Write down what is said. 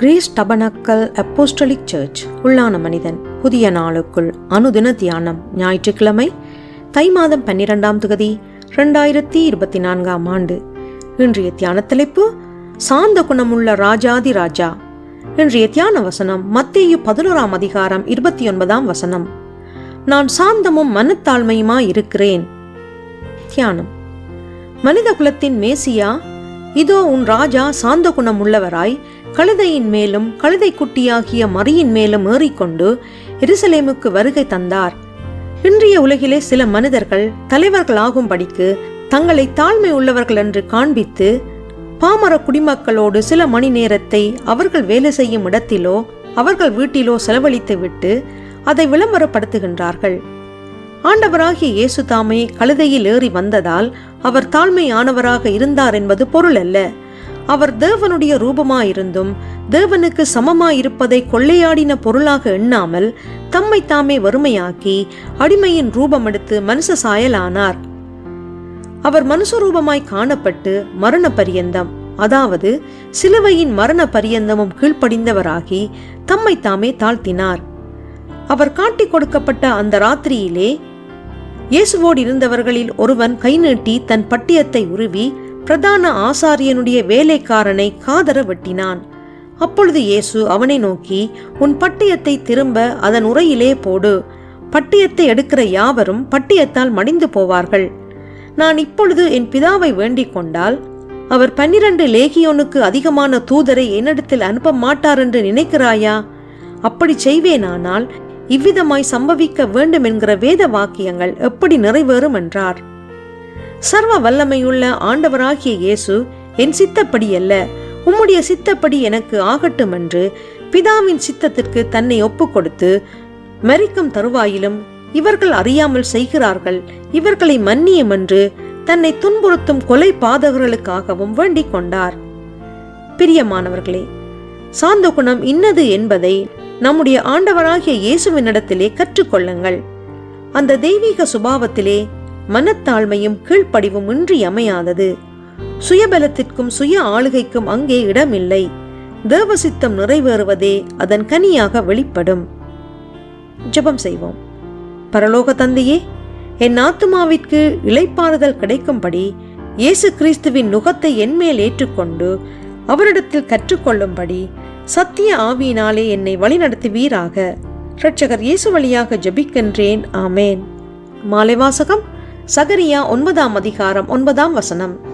Grace tabernacle apostolic search. உள்ளான மனிதன் புதிய நாளுக்குள் அனுதின தியானம் ஞாயிற்றுக்கிழமை தை மாதம் பன்னிரெண்டாம் தொகுதி ரெண்டாயிரத்தி இருபத்தி நான்காம் ஆண்டு. இன்றைய தியான தலைப்பு சாந்த குணமுள்ள ராஜாதி ராஜா. இன்றைய தியான வசனம் மத்தேயு பதினோராம் அதிகாரம் இருபத்தி ஒன்பதாம் வசனம். நான் சாந்தமும் மனத்தாழ்மையுமா இருக்கிறேன் தியானம். மனித குலத்தின் மேசியா இதோ உன் ராஜா சாந்த குணம் உள்ளவராய் கழுதையின் மேலும் கழுதை குட்டியாகிய மரியின் மேலும் ஏறிக்கொண்டு எருசலேமுக்கு வருகை தந்தார். இன்றைய உலகிலே சில மனிதர்கள் தலைவர்களாகும்படிக்கு தங்களை தாழ்மை உள்ளவர்கள் என்று காண்பித்து பாமர குடிமக்களோடு சில மணி நேரத்தை அவர்கள் வேலை செய்யும் இடத்திலோ அவர்கள் வீட்டிலோ செலவழித்து விட்டு அதை விளம்பரப்படுத்துகின்றார்கள். ஆண்டவராகிய இயேசு தாமே கழுதையில் ஏறி வந்ததால் அவர் தாழ்மையானவராக இருந்தார் என்பது பொருள் அல்ல. அவர் தேவனுடைய ரூபமாயிருந்தும் தேவனுக்கு சமமாயிருப்பதை கொள்ளையாடின பொருளாக எண்ணாமல் தம்மை தாமே வறுமையாக்கி அடிமையின் ரூபமெடுத்து மனுஷ சாயலானார் அவர் மனுஷ ரூபமாய் காணப்பட்டு மரண பரியந்தம் அதாவது சிலுவையின் மரண பரியந்தமும் கீழ்ப்படிந்தவராகி தம்மை தாமே தாழ்த்தினார். அவர் காட்டிக் கொடுக்கப்பட்ட அந்த ராத்திரியிலே இயேசுவோடு இருந்தவர்களில் ஒருவன் கை நீட்டி தன் பட்டியத்தை உருவி பிரதான ஆசாரியனுடைய வேலைக்காரனை காதர வெட்டினான். அப்பொழுது இயேசு அவனை நோக்கி உன் பட்டியத்தை திரும்ப அதன் உரையிலே போடு. பட்டியத்தை எடுக்கிற யாவரும் பட்டியத்தால் மடிந்து போவார்கள். நான் இப்பொழுது என் பிதாவை வேண்டிக் கொண்டால் அவர் பன்னிரண்டு லேகியோனுக்கு அதிகமான தூதரை என்னிடத்தில் அனுப்ப மாட்டார் என்று நினைக்கிறாயா? அப்படி செய்வேனானால் இவ்விதமாய் சம்பவிக்க வேண்டும் என்கிற வேத வாக்கியங்கள் எப்படி நிறைவேறும் என்றார் சர்வ வல்லமையுள்ள ஆண்டவராகிய இயேசு என் சித்தப்படி அல்ல உம்முடைய சித்தப்படி எனக்கு ஆகட்டும் என்று பிதாவின் சித்தத்திற்கு தன்னை ஒப்புக்கொடுத்து மரிக்கும் தருவாயிலும் இவர்கள் அறியாமல் செய்கிறார்கள் இவர்களை மன்னியும் என்று தன்னை துன்புறுத்தும் கொலை பாதகர்களுக்காகவும் வேண்டிக் கொண்டார். பிரியமானவர்களே சாந்த குணம் இன்னது என்பதை நம்முடைய ஆண்டவராகிய இயேசுவினிடத்திலே கற்றுக்கொள்ளுங்கள். அந்த தெய்வீக சுபாவத்திலே மனத்தாழ்மையும் கீழ்ப்படிவும் இன்றியமையாதது சுயபலத்திற்கும் சுய ஆளுகைக்கும் அங்கே இடமில்லை. தேவசித்தம் நிறைவேறுவதே அதன் கனியாக வெளிப்படும். ஜெபம் செய்வோம். பரலோக தந்தையே என் ஆத்துமாவிற்கு இளைப்பாறுதல் கிடைக்கும்படி இயேசு கிறிஸ்துவின் நுகத்தை என்மேல் ஏற்றுக்கொண்டு அவரிடத்தில் கற்றுக்கொள்ளும்படி சத்திய ஆவியினாலே என்னை வழிநடத்துவீராக. இரட்சகர் இயேசு வழியாக ஜபிக்கின்றேன். ஆமேன். மாலை வாசகம் சகரியா ஒன்பதாம் அதிகாரம் ஒன்பதாம் வசனம்.